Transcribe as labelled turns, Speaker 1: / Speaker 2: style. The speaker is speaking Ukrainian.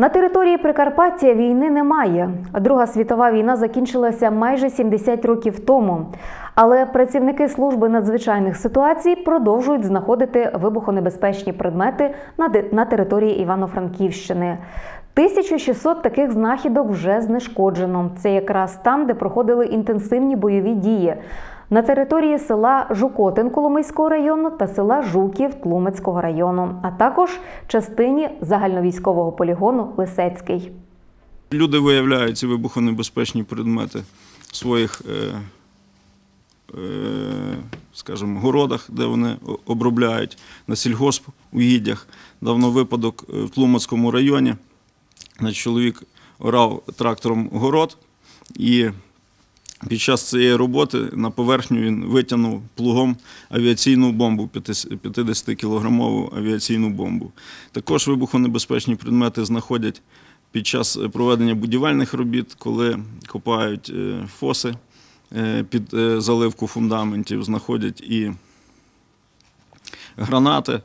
Speaker 1: На території Прикарпаття війни немає. Друга світова війна закінчилася майже 70 років тому. Але працівники служби надзвичайних ситуацій продовжують знаходити вибухонебезпечні предмети на, території Івано-Франківщини. 1600 таких знахідок вже знешкоджено. Це якраз там, де проходили інтенсивні бойові дії. На території села Жукотин Коломийського району та села Жуків Тлумацького району, а також частині загальновійськового полігону Лисецький.
Speaker 2: Люди виявляють ці вибухонебезпечні предмети в своїх, е, е, скажімо, городах, де вони обробляють на сільгосп угіддях. Давно випадок е, в Тлумацькому районі. Чоловік орав трактором город і під час цієї роботи на поверхню він витягнув плугом авіаційну бомбу, 50-кілограмову авіаційну бомбу. Також вибухонебезпечні предмети знаходять під час е, проведення будівельних робіт, коли копають е, фоси е, під заливку фундаментів, знаходять і гранати.